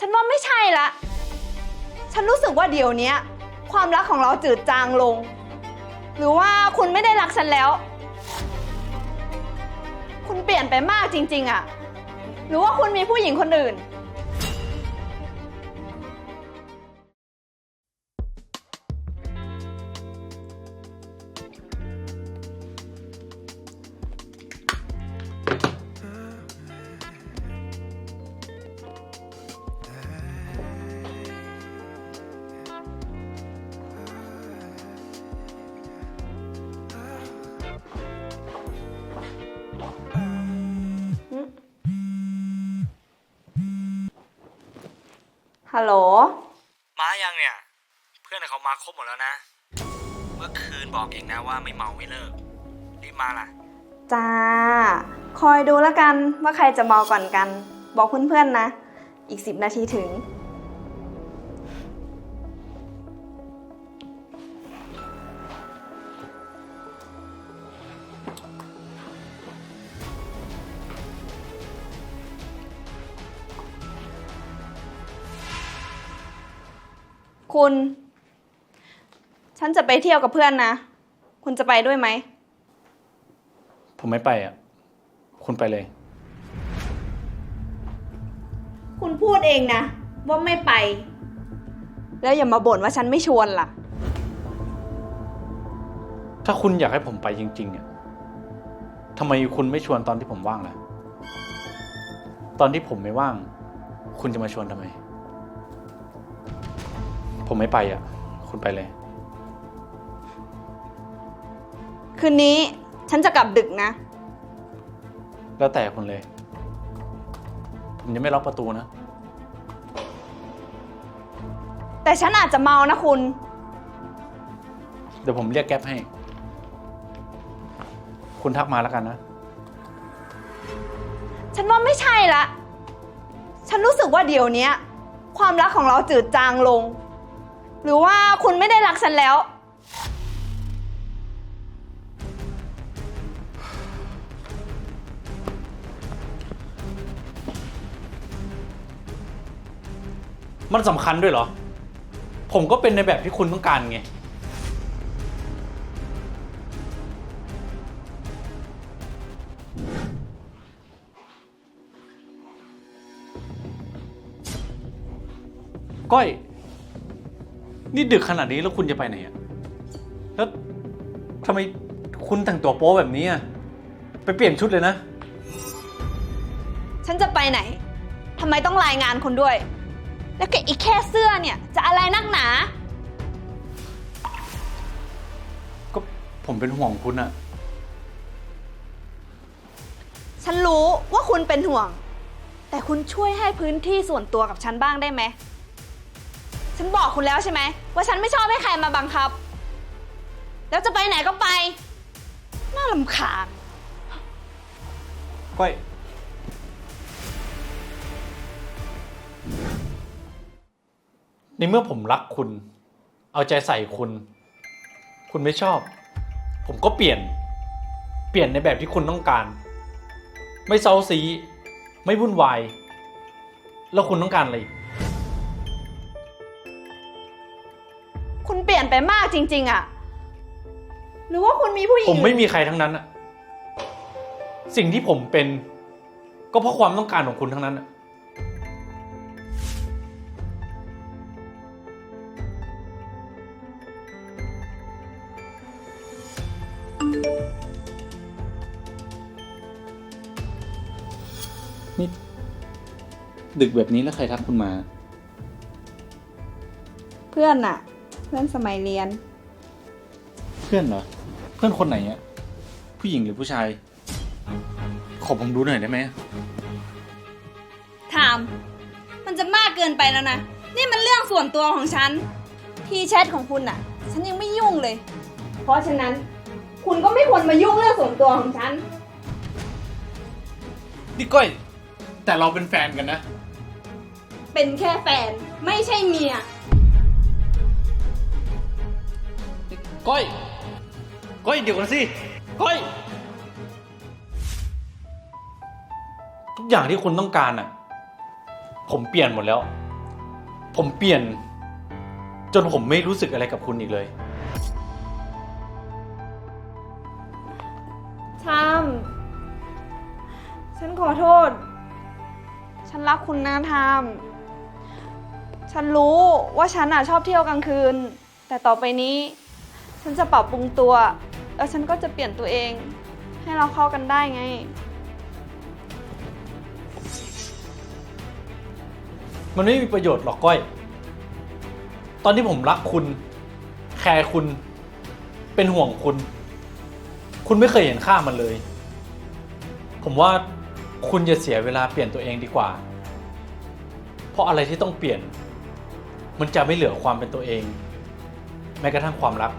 ฉันว่าไม่ใช่ละ ฉันรู้สึกว่าเดี๋ยวนี้ความรักของเราจืดจางลง หรือว่าคุณไม่ได้รักฉันแล้ว คุณเปลี่ยนไปมากจริง ๆอะหรือว่าคุณมีผู้หญิงคนอื่น ฮัลโหล มายังเนี่ย เพื่อนเขามาครบหมดแล้วนะ เมื่อคืนบอกเองนะว่าไม่เมาไม่เลิก รีบมาล่ะ จ้า คอยดูแล้วกันว่าใครจะเมาก่อนกัน บอกเพื่อนๆนะ อีกสิบนาทีถึง คุณ ฉันจะไปเที่ยวกับเพื่อนนะ คุณจะไปด้วยไหม ผมไม่ไปอะ คุณไปเลย คุณพูดเองนะ ว่าไม่ไป แล้วอย่ามาบ่นว่าฉันไม่ชวนล่ะ ถ้าคุณอยากให้ผมไปจริงๆเนี่ยทำไมคุณไม่ชวนตอนที่ผมว่างล่ะ ตอนที่ผมไม่ว่าง คุณจะมาชวนทำไม ผมไม่ไปอะ คุณไปเลย คืนนี้ฉันจะกลับดึกนะ แล้วแต่คุณเลย ผมยังไม่ล็อกประตูนะ แต่ฉันอาจจะเมานะคุณ เดี๋ยวผมเรียกแก๊ปให้ คุณทักมาแล้วกันนะ ฉันว่าไม่ใช่ละ ฉันรู้สึกว่าเดี๋ยวเนี้ย ความรักของเราจืดจางลง หรือว่าคุณไม่ได้รักฉันแล้ว มันสำคัญด้วยเหรอ ผมก็เป็นในแบบที่คุณต้องการไง ก้อย นี่ดึกขนาดนี้แล้วคุณจะไปไหนอะแล้วทำไมคุณแต่งตัวโป๊แบบนี้อะไปเปลี่ยนชุดเลยนะ ฉันจะไปไหน ทำไมต้องรายงานคุณด้วย แล้วก็อีกแค่เสื้อเนี่ย จะอะไรนักหนา ก็ผมเป็นห่วงคุณอะฉันรู้ว่าคุณเป็นห่วง แต่คุณช่วยให้พื้นที่ส่วนตัวกับฉันบ้างได้ไหม ฉันบอกคุณแล้วใช่ไหม ว่าฉันไม่ชอบให้ใครมาบังคับ แล้วจะไปไหนก็ไป น่าลำคาญ ก้อย ในเมื่อผมรักคุณ เอาใจใส่คุณ คุณไม่ชอบ ผมก็เปลี่ยน เปลี่ยนในแบบที่คุณต้องการ ไม่เซาซี ไม่วุ่นวาย แล้วคุณต้องการอะไรอีก คุณเปลี่ยนไปมากจริง ๆอะหรือว่าคุณมีผู้หญิงผมไม่มีใครทั้งนั้นอะสิ่งที่ผมเป็น ก็เพราะความต้องการของคุณทั้งนั้นอะนี่ดึกแบบนี้แล้วใครทักคุณมา เพื่อนอะ เพื่อนสมัยเรียน เพื่อนเหรอ เพื่อนคนไหนอะผู้หญิงหรือผู้ชาย ขอผมดูหน่อยได้ไหมถาม มันจะมากเกินไปแล้วนะ นี่มันเรื่องส่วนตัวของฉัน ที่แชทของคุณอะฉันยังไม่ยุ่งเลย เพราะฉะนั้น คุณก็ไม่ควรมายุ่งเรื่องส่วนตัวของฉัน นี่ก้อย แต่เราเป็นแฟนกันนะ เป็นแค่แฟน ไม่ใช่เมีย ก้อย ก้อยเดี๋ยวกันสิ ก้อย ทุกอย่างที่คุณต้องการอะ ผมเปลี่ยนหมดแล้ว ผมเปลี่ยน จนผมไม่รู้สึกอะไรกับคุณอีกเลย ชาม ฉันขอโทษ ฉันรักคุณนะทาม ฉันรู้ว่าฉันอะชอบเที่ยวกลางคืน แต่ต่อไปนี้ ฉันจะปรับปรุงตัว แล้วฉันก็จะเปลี่ยนตัวเอง ให้เราเข้ากันได้ไง มันไม่มีประโยชน์หรอกก้อย ตอนที่ผมรักคุณ แคร์คุณ เป็นห่วงคุณ คุณไม่เคยเห็นค่ามันเลย ผมว่าคุณจะเสียเวลาเปลี่ยนตัวเองดีกว่า เพราะอะไรที่ต้องเปลี่ยน มันจะไม่เหลือความเป็นตัวเอง แม้กระทั่งความรัก